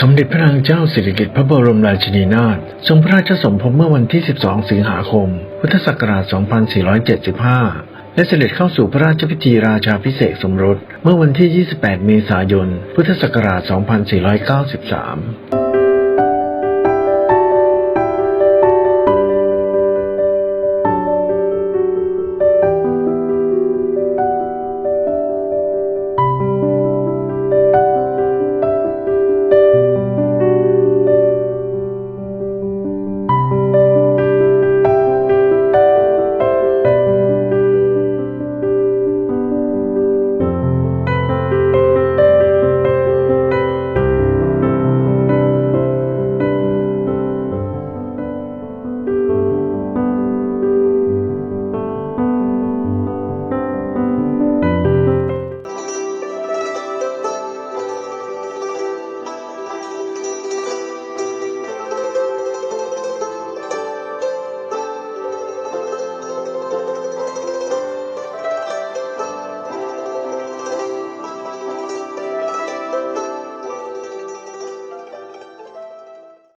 สมเด็จพระนางเจ้าสิริกิติ์พระบรมราชินีนาถทรงพระราชสมภพเมื่อวันที่ 12 สิงหาคม พุทธศักราช 2475 และเสด็จเข้าสู่พระราชพิธีราชาพิเศษสมรส เมื่อวันที่ 28 เมษายน พุทธศักราช 2493